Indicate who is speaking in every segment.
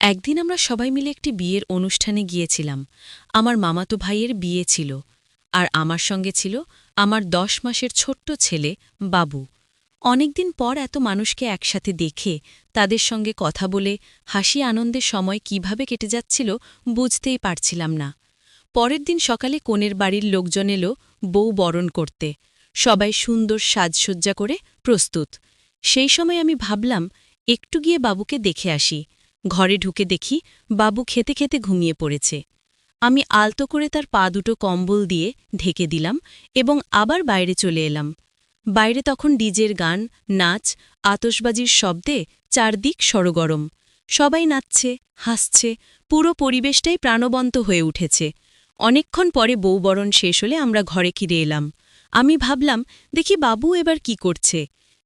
Speaker 1: একদিন আমরা সবাই মিলে একটি বিয়ের অনুষ্ঠানে গিয়েছিলাম। আমার মামাতো ভাইয়ের বিয়ে ছিল আর আমার সঙ্গে ছিল আমার দশ মাসের ছোট্ট ছেলে, বাবু। অনেকদিন পর এত মানুষকে একসাথে দেখে, তাদের সঙ্গে কথা বলে, হাসি আনন্দের সময় কীভাবে কেটে যাচ্ছিল বুঝতেই পারছিলাম না। পরের দিন সকালে কোণের বাড়ির লোকজন এলো বউ বরণ করতে। সবাই সুন্দর সাজসজ্জা করে প্রস্তুত। সেই সময় আমি ভাবলাম, একটু গিয়ে বাবুকে দেখে আসি। ঘরে ঢুকে দেখি বাবু খেতে খেতে ঘুমিয়ে পড়েছে। আমি আলতো করে তার পা দুটো কম্বল দিয়ে ঢেকে দিলাম এবং আবার বাইরে চলে এলাম। বাইরে তখন ডিজের গান, নাচ আতসবাজির শব্দে চারদিক সরগরম। সবাই নাচছে, হাসছে, পুরো পরিবেশটাই প্রাণবন্ত হয়ে উঠেছে। অনেকক্ষণ পরে বউবরণ শেষ হলে আমরা ঘরে ফিরে এলাম। আমি ভাবলাম, দেখি বাবু এবার কি করছে?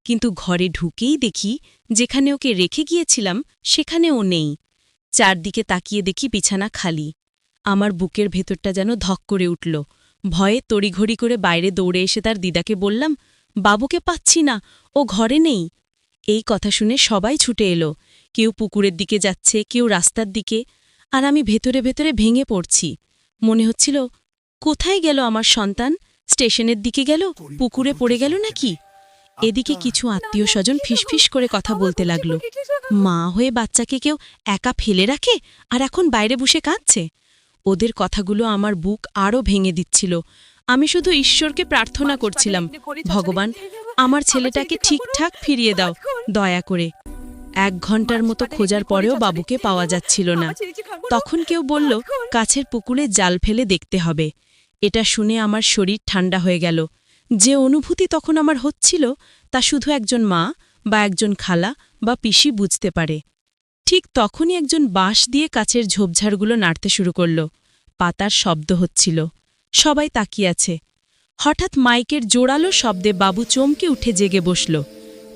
Speaker 1: কিন্তু ঘরে ঢুকেই দেখি যেখানে ওকে রেখে গিয়েছিলাম সেখানে ও নেই। চারদিকে তাকিয়ে দেখি বিছানা খালি। আমার বুকের ভেতরটা যেন ধক করে উঠল। ভয়ে তড়িঘড়ি করে বাইরে দৌড়ে এসে তার দিদাকে বললাম, বাবুকে পাচ্ছি না, ও ঘরে নেই। এই কথা শুনে সবাই ছুটে এলো। কেউ পুকুরের দিকে যাচ্ছে, কেউ রাস্তার দিকে, আর আমি ভেতরে ভেতরে ভেঙে পড়ছি। মনে হচ্ছিল, কোথায় গেল আমার সন্তান? স্টেশনের দিকে গেল? পুকুরে পড়ে গেল নাকি? এদিকে কিছু আত্মীয় স্বজন ফিসফিস করে কথা বলতে লাগল। মা হয়ে বাচ্চাকে কেউ একা ফেলে রাখে? আর এখন বাইরে বসে কাঁদছে? ওদের কথাগুলো আমার বুক আরও ভেঙে দিচ্ছিল। আমি শুধু ঈশ্বরকে প্রার্থনা করছিলাম। ভগবান আমার ছেলেটাকে ঠিকঠাক ফিরিয়ে দাও দয়া করে। এক ঘণ্টার মতো খোঁজার পরেও বাবুকে পাওয়া যাচ্ছিল না। তখন কেউ বলল কাছের পুকুরে জাল ফেলে দেখতে হবে। এটা শুনে আমার শরীর ঠান্ডা হয়ে গেল। যে অনুভূতি তখন আমার হচ্ছিল তা শুধু একজন মা বা একজন খালা বা পিসি বুঝতে পারে। ঠিক তখনই একজন বাঁশ দিয়ে কাছের ঝোপঝাড়গুলো নাড়তে শুরু করল। পাতার শব্দ হচ্ছিল। সবাই তাকিয়ে আছে। হঠাৎ মাইকের জোরালো শব্দে বাবু চমকে উঠে জেগে বসল।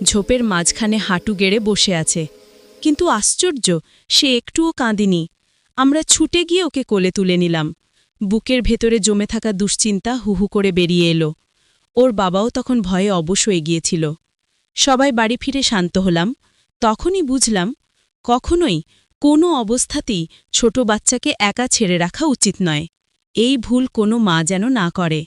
Speaker 1: ঝোপের মাঝখানে হাঁটু গেড়ে বসে আছে। কিন্তু আশ্চর্য, সে একটুও কাঁদিনি। আমরা ছুটে গিয়ে ওকে কোলে তুলে নিলাম। বুকের ভেতরে জমে থাকা দুশ্চিন্তা হুহু করে বেরিয়ে এলো। ওর বাবাও তখন ভয়ে অবশ হয়ে গিয়েছিল সবাই বাড়ি ফিরে শান্ত হলাম। তখনই বুঝলাম, কখনোই কোনো অবস্থাতেই ছোট বাচ্চাকে একা ছেড়ে রাখা উচিত নয়। এই ভুল কোনো মা যেন না করে।